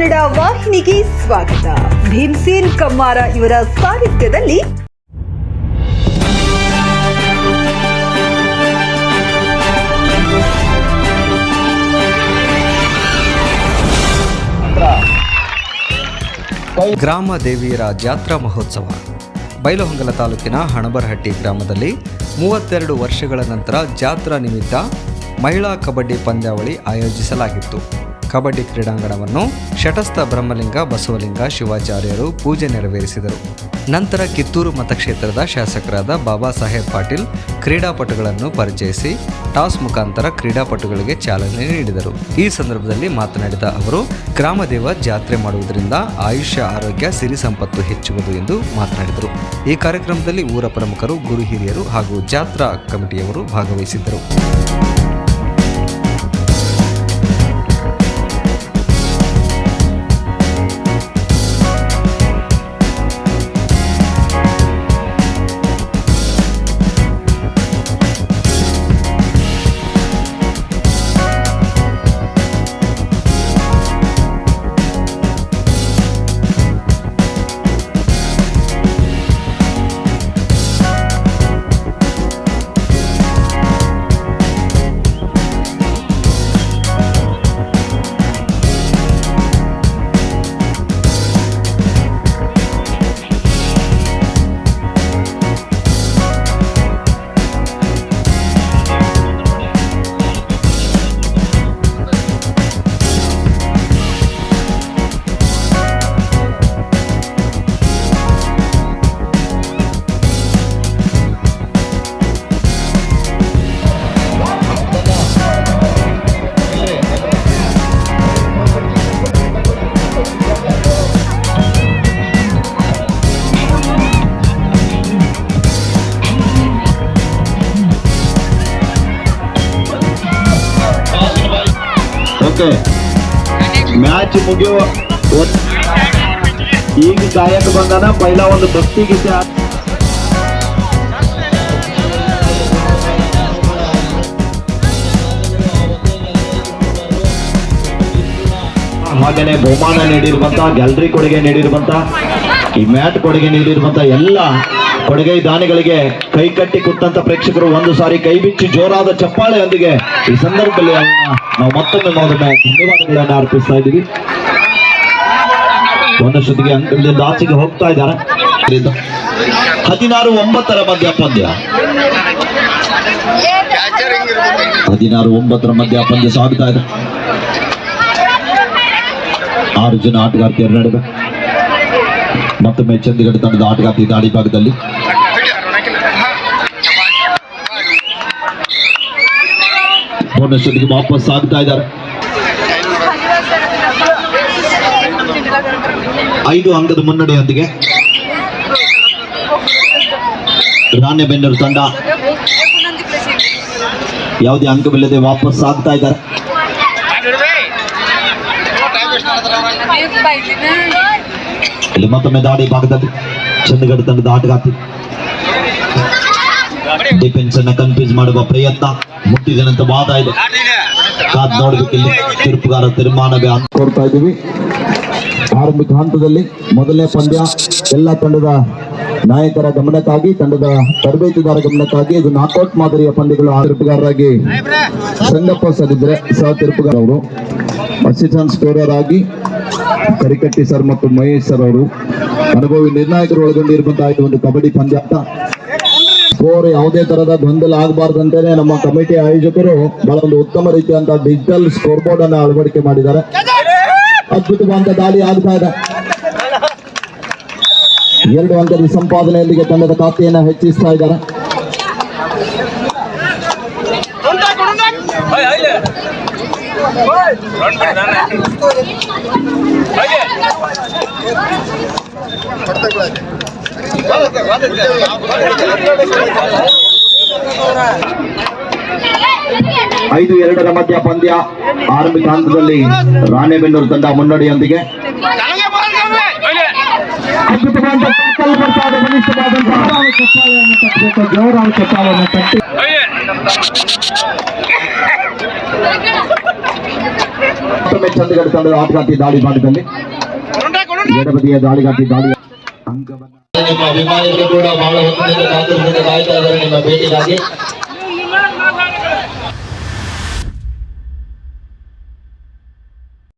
ಕನ್ನಡ ವಾಹಿನಿಗೆ ಸ್ವಾಗತ. ಭೀಮಸೇನ್ ಕಮ್ಮಾರ ಇವರ ಸಾಹಿತ್ಯದಲ್ಲಿ ಗ್ರಾಮ ದೇವಿಯರ ಜಾತ್ರಾ ಮಹೋತ್ಸವ. ಬೈಲಹೊಂಗಲ ತಾಲೂಕಿನ ಹಣಬರಹಟ್ಟಿ ಗ್ರಾಮದಲ್ಲಿ ಮೂವತ್ತೆರಡು ವರ್ಷಗಳ ನಂತರ ಜಾತ್ರಾ ನಿಮಿತ್ತ ಮಹಿಳಾ ಕಬಡ್ಡಿ ಪಂದ್ಯಾವಳಿ ಆಯೋಜಿಸಲಾಗಿತ್ತು. ಕಬಡ್ಡಿ ಕ್ರೀಡಾಂಗಣವನ್ನು ಶಟಸ್ಥ ಬ್ರಹ್ಮಲಿಂಗ ಬಸವಲಿಂಗ ಶಿವಾಚಾರ್ಯರು ಪೂಜೆ ನೆರವೇರಿಸಿದರು. ನಂತರ ಕಿತ್ತೂರು ಮತಕ್ಷೇತ್ರದ ಶಾಸಕರಾದ ಬಾಬಾ ಸಾಹೇಬ್ ಪಾಟೀಲ್ ಕ್ರೀಡಾಪಟುಗಳನ್ನು ಪರಿಚಯಿಸಿ ಟಾಸ್ ಮುಖಾಂತರ ಕ್ರೀಡಾಪಟುಗಳಿಗೆ ಚಾಲನೆ ನೀಡಿದರು. ಈ ಸಂದರ್ಭದಲ್ಲಿ ಮಾತನಾಡಿದ ಅವರು, ಗ್ರಾಮದೇವ ಜಾತ್ರೆ ಮಾಡುವುದರಿಂದ ಆಯುಷ್ಯ, ಆರೋಗ್ಯ, ಸಿರಿ ಸಂಪತ್ತು ಹೆಚ್ಚುವುದು ಎಂದು ಮಾತನಾಡಿದರು. ಈ ಕಾರ್ಯಕ್ರಮದಲ್ಲಿ ಊರ ಪ್ರಮುಖರು, ಗುರು ಹಿರಿಯರು ಹಾಗೂ ಜಾತ್ರಾ ಕಮಿಟಿಯವರು ಭಾಗವಹಿಸಿದ್ದರು. ಓಕೆ ಮ್ಯಾಚ್ ಮುಗಿಯುವ ಈಗ ಗಾಯಕ ಬಂದಾನ, ಪೈಲಾ ಒಂದು ಭಕ್ತಿ ಗೀತೆ ಹಾಗೇನೆ ಬಹುಮಾನ ನೀಡಿರುವಂತ ಗ್ಯಾಲರಿ ಕೊಡುಗೆ ನೀಡಿರುವಂತ, ಈ ಮ್ಯಾಟ್ ಕೊಡುಗೆ ನೀಡಿರುವಂತ ಎಲ್ಲ ಕೊಡುಗೆ ದಾನಿಗಳಿಗೆ ಕೈ ಕಟ್ಟಿ ಕುತ್ತಂತ ಪ್ರೇಕ್ಷಕರು ಒಂದು ಸಾರಿ ಕೈ ಬಿಚ್ಚಿ ಜೋರಾದ ಚಪ್ಪಾಳೆಯೊಂದಿಗೆ ಈ ಸಂದರ್ಭದಲ್ಲಿ ನಾವು ಮತ್ತೊಮ್ಮೆ ಧನ್ಯವಾದಗಳನ್ನು ಅರ್ಪಿಸ್ತಾ ಇದ್ದೀವಿ. ಒಂದಷ್ಟೊತ್ತಿಗೆ ಅಂಕದಿಂದ ಆಚೆಗೆ ಹೋಗ್ತಾ ಇದ್ದಾರೆ. ಹದಿನಾರು ಒಂಬತ್ತರ ಮಧ್ಯ ಪಂದ್ಯ ಹದಿನಾರು ಒಂಬತ್ತರ ಮಧ್ಯ ಪಂದ್ಯ ಸಾಗ್ತಾ ಇದೆ. ಆರು ಜನ ಆಟಗಾರ್ತಿಯರು ನಡುವೆ ಮತ್ತೊಮ್ಮೆ ಚಂದಿಗಢ ತಂಡದ ಆಟಗಾರ್ತಿ ದಾಳಿ ಭಾಗದಲ್ಲಿ. ಬೋನಸ್ಟೊಂದಿಗೆ ವಾಪಸ್ ಆಗ್ತಾ ಇದ್ದಾರೆ. ಐದು ಅಂಗದ ಮುನ್ನಡೆಯೊಂದಿಗೆ ರಾಣೆಬೆನ್ನೂರು ತಂಡ ಯಾವುದೇ ಅಂಕವಿಲ್ಲದೆ ವಾಪಸ್ ಆಗ್ತಾ ಇದ್ದಾರೆ. ಇಲ್ಲಿ ಮತ್ತೊಮ್ಮೆ ದಾಡಿ ಭಾಗದಲ್ಲಿ ಚಂದಗಡ ತಂಡದ ಆಟಗಾತಿ ಡಿಫೆನ್ಸ್ ಅನ್ನ ಕನ್ಫ್ಯೂಸ್ ಮಾಡುವ ಪ್ರಯತ್ನ ಮುಟ್ಟಿದನಂತ ವಾದ ಇದೆ. ಕಾದ್ ನೋಡ್ಬೇಕು ಇಲ್ಲಿ ತೀರ್ಪುಗಾರ ತೀರ್ಮಾನವೇ ಕೊಡ್ತಾ ಇದ್ದೀವಿ. ಆರಂಭಿಕ ಹಂತದಲ್ಲಿ ಮೊದಲನೇ ಪಂದ್ಯ ಎಲ್ಲ ತಂಡದ ನಾಯಕರ ಗಮನಕ್ಕಾಗಿ, ತಂಡದ ತರಬೇತುದಾರ ಗಮನಕ್ಕಾಗಿ ಇದು ನಾಕೌಟ್ ಮಾದರಿಯ ಪಂದ್ಯಗಳು ಆ ತೀರ್ಪುಗಾರರಾಗಿ ಸಂಗಪ್ಪ ಸಹ ತೀರ್ಪುಗಾರ ಅವರು ಅಸಿಸ್ಟೆಂಟ್ ಸ್ಕೋರರ್ ಆಗಿ ಕರಿಕಟ್ಟಿ ಸರ್ ಮತ್ತು ಮಹೇಶ್ ಸರ್ ಅವರು. ಅನುಭವಿ ನಿರ್ಣಾಯಕರು ಒಳಗೊಂಡಿರುವಂತಹ ಒಂದು ಕಬಡ್ಡಿ ಪಂದ್ಯಾಟ. ಸ್ಕೋರ್ ಯಾವುದೇ ತರಹದ ಗೊಂದಲ ಆಗಬಾರ್ದಂತೇನೆ ನಮ್ಮ ಕಮಿಟಿ ಆಯೋಜಕರು ಬಹಳ ಒಂದು ಉತ್ತಮ ರೀತಿಯಂತಹ ಡಿಜಿಟಲ್ ಸ್ಕೋರ್ ಬೋರ್ಡ್ ಅನ್ನು ಅಳವಡಿಕೆ ಮಾಡಿದ್ದಾರೆ. ಅದ್ಭುತವಾದ ದಾಳಿ ಆಗ್ತಾ ಇದೆ. ಎರಡು ಅಂಕದ ಸಂಪಾದನೆಯೊಂದಿಗೆ ತಂಡದ ಖಾತೆಯನ್ನ ಹೆಚ್ಚಿಸ್ತಾ ಇದ್ದಾರೆ. ಐದು ಎರಡರ ಮಧ್ಯ ಪಂದ್ಯ ಆರಂಭಿಕ ಹಂತದಲ್ಲಿ ರಾಣೆಬೆನ್ನೂರು ತಂಡ ಮುನ್ನಡೆಯೊಂದಿಗೆ. ಜೋರಾದ ಚಪ್ಪಾಳೆಯನ್ನು ತಟ್ಟಿ ಮತ್ತೊಮ್ಮೆ ಚಂದಗಡ ತಂಡದ ಆಟಗಾರ್ತಿ ದಾಳಿ ಮಾಡಿದಲ್ಲಿ. ಎಡಬದಿಯ ದಾಳಿಗಾತಿ ದಾಳಿ ನಿಮ್ಮ ಅಭಿಮಾನಿಗಳು ಕೂಡ ಬಹಳ ಹೊತ್ತಿನಿಂದ ಕಾತುರದಿಂದ ಕಾಯ್ತಾ ಇದ್ದಾರೆ ನಿಮ್ಮ ಭೇಟಿಗಾಗಿ